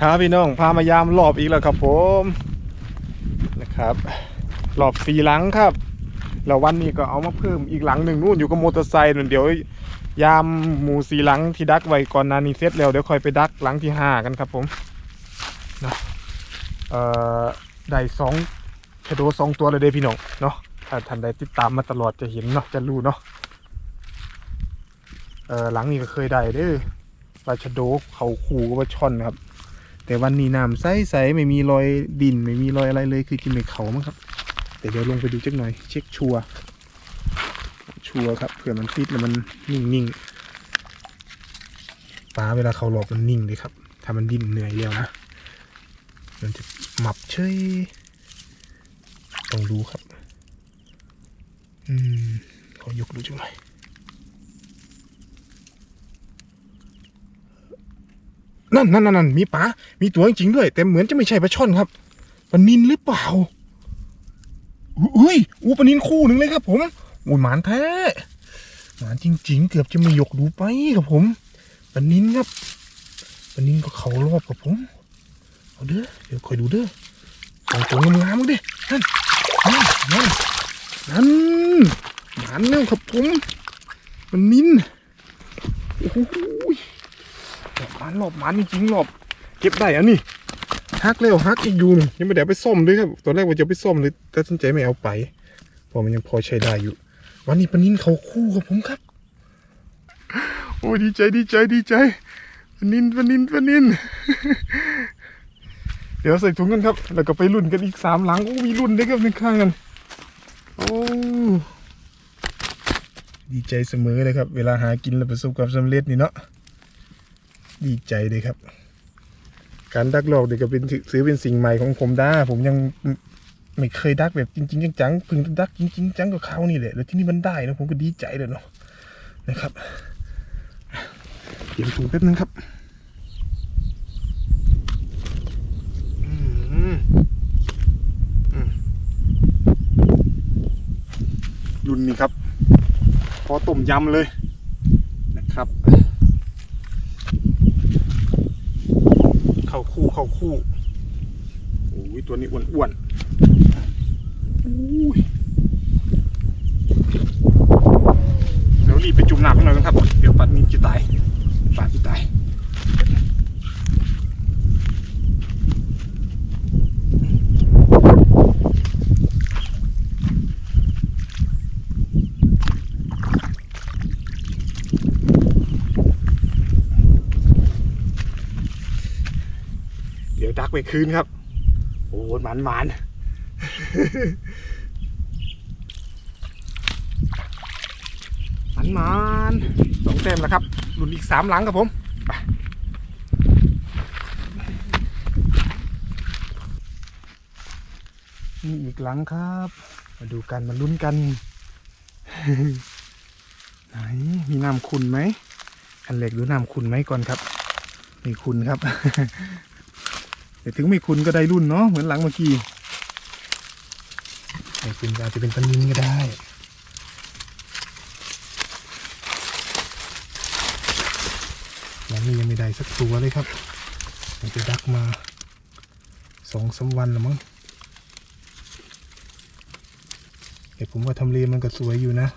ครับพี่น้องพามายามรอบอีกแล้วครับผมนะครับรอบสี่หลังครับแล้ววันนี้ก็เอามาเพิ่มอีกหลังหนึ่งนู่นอยู่กับมอเตอร์ไซค์นู่นเดี๋ยวยามหมูสีหลังที่ดักไว้ก่อนนานี้เสร็จแล้วเดี๋ยวค่อยไปดักหลังที่ห้ากันครับผมนะเอ่อได้สองชะโดสองตัวเลยเด้พี่น้องเนาะถ้าท่านใดติดตามมาตลอดจะเห็นเนาะจะรู้เนาะเออหลังนี้ก็เคยได้เด้อปลาชะโดเขาขู่กับปลาช่อนครับ แต่วันนี้น้ำใสๆไม่มีรอยดินไม่มีรอยอะไรเลยคือกินในเขามั้งครับ แต่เดี๋ยวลงไปดูจักหน่อย เช็คชัวชัวครับเผื่อมันฟิตแล้วมันนิ่งๆปลาเวลาเขาหลอกมันนิ่งเลยครับ ถ้ามันดิ้นเหนื่อยแล้วนะมันจะหมับเฉยต้องดูครับ อืมขอยกดูจังหน่อย นั่นนั่นนั่นนนมีปลามีตัวจริงๆด้วย แต่เหมือนจะไม่ใช่ปลาช่อนครับปลานินหรือเปล่าอุ้ยอูปลานินคู่หนึ่งเลยครับ ผมโอ้ยหมานแท้หมานจริง ๆ เกือบจะไม่ยกดูไปครับผมปลานินครับปลานินก็เขารอบครับผมเอาเด้อเดี๋ยวคอยดูเด้อของตัวงามๆมั้งเด้นั่นนั่นนั่นนั่นหมานแล้วครับผมปลานินโอ้โหลบมานหลบมานจริงหลบ เก็บได้อันนี้ฮักแล้วฮักอีกอยู่นี่ยังไม่ได้เอาไปซ่อมด้วยครับตอนแรกว่าจะไปซ่อมเลยแต่สนใจไม่เอาไปเพราะมันยังพอใช้ได้อยู่ วันนี้ปนินเขาคู่กับผมครับ โอ้ดีใจดีใจดีใจปนินปนินปนิน เดี๋ยวใส่ถุงกันครับ แล้วก็ไปรุ่นกันอีกสามหลังโอ้มีรุ่นด้วยครับในข้างกันโอ้ดีใจเสมอเลยครับ เวลาหากินแล้วประสบความสำเร็จนี่เนาะ ดีใจเลยครับ การดักหลอกเด็กก็เป็นซื้อเป็นสิ่งใหม่ของผมได้ผมยังไม่เคยดักแบบจริง ๆ จังๆเพิ่งดักจริงๆจังกับเขานี่แหละแล้วที่นี่มันได้นะผมก็ดีใจเลยเนาะนะครับเตรียมถุงแป๊บนึงครับอืมอืมรุ่นนี้ครับ พอต้มยำเลยนะครับ เข้าคู่เข้าคู่โอ้ยตัวนี้อ้วนๆอุ้ยเดี๋ยวรีบไปจุ่มน้ำกันหน่อยกันครับ เดี๋ยวปัดนี้จะตายปลาจะตาย ดักไปคืนครับ โอ้หมันหมันหมันหมันสองเต็มแล้วครับหลุนอีกสามหลังครับผมไปนี่อีกหลังครับ มาดูกันมาลุ้นกัน ไหนมีน้ำขุนไหมอันเหล็กดูน้ำขุนไหมก่อนครับ มีขุนครับ แต่ถึงไม่คุณก็ได้รุ่นเนาะเหมือนหลังเมื่อกี้ไม่คุณอาจจะเป็นปลานินก็ได้หลังนี้ยังไม่ได้สักตัวเลยครับมันจะดักมาสองสามวันแล้วมั้งแต่ผมว่าทำเลมันก็สวยอยู่นะ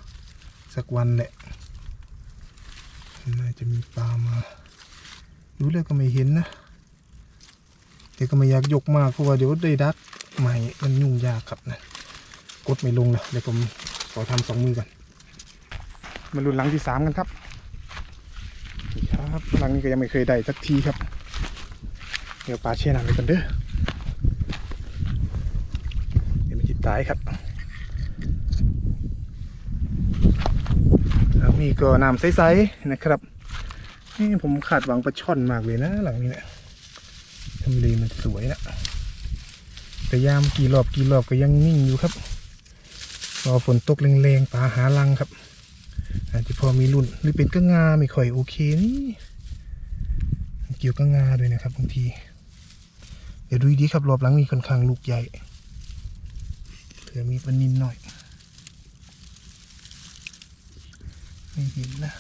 สักวันแหละน่าจะมีปลามาดูแล้วก็ไม่เห็นนะ แต่ก็ไม่อยากยกมากเพราะว่าเดี๋ยวได้ดักใหม่มันยุ่งยากครับนะกดไม่ลงเลยเดี๋ยวผมขอทำสองมือก่อนมาลุ้นหลังที่สามกันครับครับหลังนี้ก็ยังไม่เคยได้สักทีครับ เดี๋ยวปลาเช่น้ำไปกันเด้อเดี๋ยวมันจิตตายครับแล้วนี่ก็น้ำใสๆนะครับนี่ผมขาดหวังปลาช่อนมากเลยนะหลังนี้เนี่ย เลมันสวยนะแต่ยามกี่รอบกี่รอบก็ยังนิ่งอยู่ครับรอฝนตกแรงๆปลาหาลังครับ อาจจะพอมีรุ่นหรือเป็นก็งาไม่ค่อยโอเคนี่เกี่ยวกับงาด้วยนะครับบางที เดี๋ยวดูดีครับรอบหลังมีค่อนข้างลูกใหญ่เผื่อมีปนินหน่อย ไม่เห็นนะ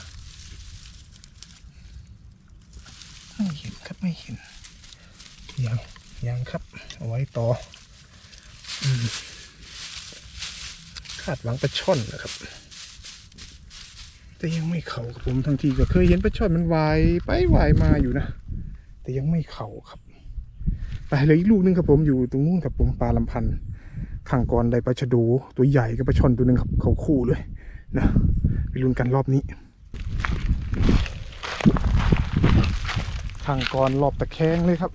ไม่เห็นครับไม่เห็น ยังยังครับ เอาไว้ต่อคาดหวังปลาช่อนนะครับ แต่ยังไม่เข่าครับผมทั้งทีก็เคยเห็นปลาช่อนมันว่ายไปว่ายมาอยู่นะ แต่ยังไม่เข่าครับไปเหลยอีกลูกนึงครับผมอยู่ตรงนู้นครับผมปลาลำพันธ์ข้างก่อนได้ปลาชะโดตัวใหญ่กับปลาช่อนตัวหนึ่งครับเขาคู่เลยนะไปลุ้นกันรอบนี้ข้างก่อนรอบตะแคงเลยครับ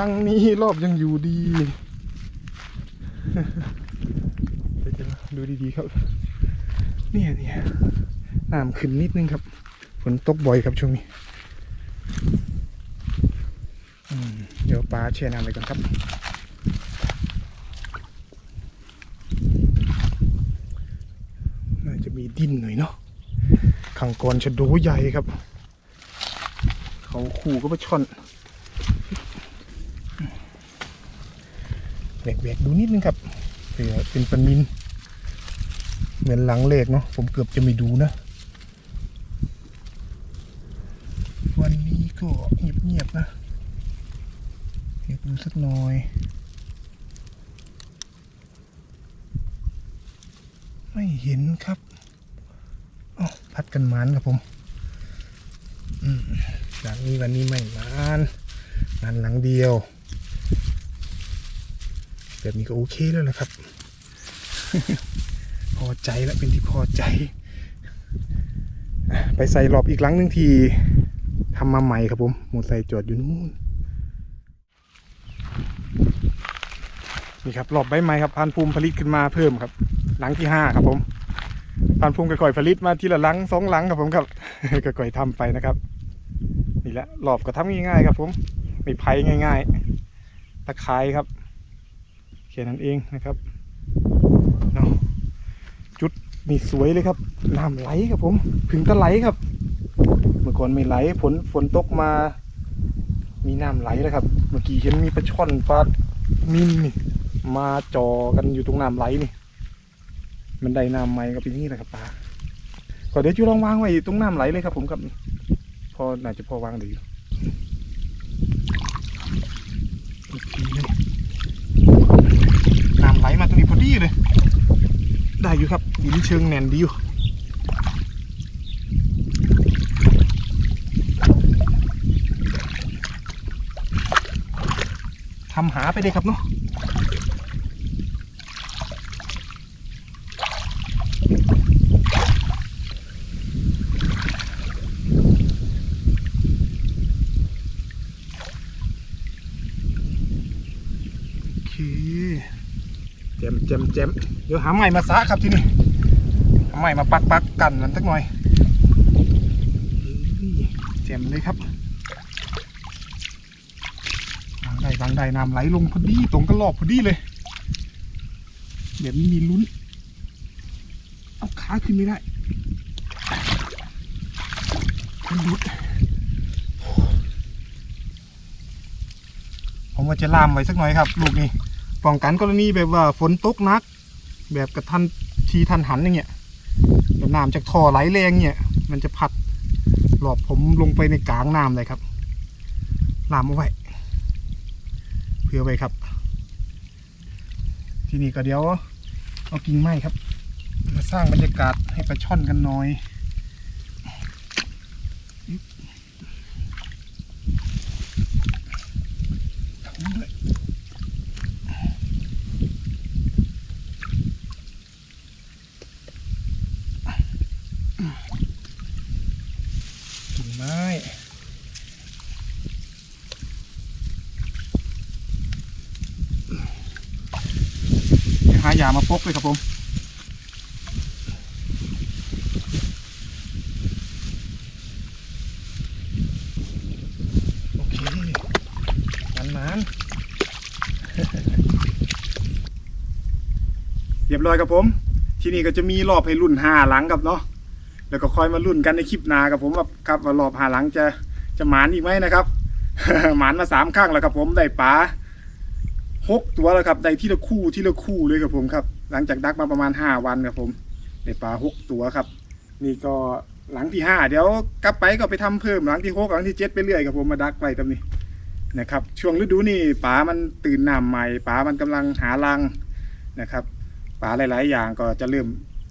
ข้งนี้รอบยังอยู่ดีจะดูดีๆครับ เนี่ยเนี่ยน้ำขึ้นนิดนึงครับ ฝนตกบ่อยครับช่วงนี้เดี๋ยวปลาแช่น้ำไปก่อนครับ น่าจะมีดินหน่อยเนาะขังกรชะโดใหญ่ครับ เขาขู่ก็ไปช่อน แหวกๆดูนิดนึงครับเผื่อเป็นปลานิน เหมือนหลังเลขเนาะผมเกือบจะไม่ดูนะ วันนี้ก็เงียบๆนะเดี๋ยวดูสักหน่อยไม่เห็นครับอ๋อพัดกันมานครับผมอืมหลังนี้วันนี้ไม่มานงานหลังเดียว แบบนี้ก็โอเคแล้วนะครับ พอใจแล้วเป็นที่พอใจ ไปใส่รอบอีกหลังหนึ่งทีทำมาใหม่ครับผมหมดใส่จอดอยู่นู่นนี่ครับรอบใบไม้ครับพันภูมิผลิตขึ้นมาเพิ่มครับ หลังที่ห้าครับผมพันภูมิก่อยผลิตมาทีละหลังสองหลังครับผมครับก่อยๆทำไปนะครับ นี่แหละรอบก็ทำง่ายๆครับผมไม่ไผ่ง่าย ๆ ตะไคร้ครับ ค่นั้นเองนะครับเนาะจุดนี่สวยเลยครับน้ำไหลครับผมถึงตะไหลครับ เมื่อก่อนไม่ไหลฝนฝนตกมา มีน้ำไหลแล้วครับ เมื่อกี้เห็นมีปลาช่อนปลานินนี่มาจอกันอยู่ตรงน้ำไหลนี่ มันได้น้ำใหม่ก็เป็นอย่างนี้แหละครับปลาก็เดี๋ยวจูลองวางไว้ตรงน้ำไหลเลยครับ ผมครับพอน่าจะพอวางได้อยู่โอเคเลยน้ำไหลมาตรงนี้พอดีเลย ได้ อยู่ครับ ดินเชิงแน่นดีอยู่ทำหาไปเลยครับเนาะโอเค แจ มแจมแจมเดี๋ยวหาใหม่มาซะครับที่นี่หาใหม่มาปักปักกันมันสักหน่อยเจมเลยครับวางได้วางได้น้ำไหลลงพอดีตรงกระรอบพอดีเลยเดี๋ยวนี้มีลุ้น เอาขาขึ้นไม่ได้มันหลุดผมว่าจะล่ามไว้สักหน่อยครับ ลูกนี้ ป้องกันกรณีแบบว่าฝนตกหนัก แบบกระทันทีทันหันอย่างเงี้ยแบบน้ำจากท่อไหลแรงเนี่ยมันจะพัดหลอบผมลงไปในกลางน้ำเลยครับลามเอาไว้เพื่อไว้ครับ ที่นี้ก็เดี๋ยวเอากิ่งไม้ครับ มาสร้างบรรยากาศให้ปลาช่อนกันหน่อยทำด้วย กิ่งไม้เดี๋ยว หายามาปกเลยครับผมโอเคมันมันๆเรียบร้อยครับผม ที่นี่ก็จะมีรอบให้รุ่นห้าหลังครับเนาะแล้วก็คอยมารุ่นกันในคลิปหน้าครับผมว่าครับว่ารอบหาหลังจะจะหมานอีกไหมนะครับหมานมาสามครั้งแล้วครับผมได้ปลา หกตัวแล้วครับได้ที่ละคู่ที่ละคู่เลยครับผมครับ หลังจากดักมาประมาณห้าวันครับผมได้ปลาหกตัวครับ นี่ก็หลังที่ห้าเดี๋ยวกลับไปก็ไปทำเพิ่มหลังที่หกหลังที่เจ็ดไปเรื่อยครับผมมาดักไปตรงนี้นะครับ ช่วงฤดูนี่ปลามันตื่นน้ำใหม่ปลามันกำลังหารังนะครับปลาหลาย ๆ อย่างก็จะเริ่ม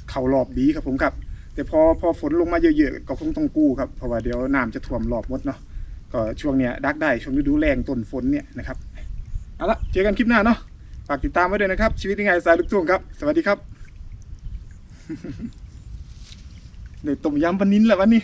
เข้ารอบดีครับผมครับ แต่พอพอฝนลงมาเยอะๆก็คงต้องกู้ครับเพราะว่าเดี๋ยวน้ำจะท่วมรอบหมดเนาะก็ช่วงเนี้ยดักได้ช่วงฤดูแรงต้นฝนเนี่ยนะครับ เอาละเจอกันคลิปหน้าเนาะฝากติดตามไว้ด้วยนะครับ ชีวิตยังไงสายลูกทุ่งครับ สวัสดีครับเดี๋ยวต้มยำปลานิ้นแหละวันนี้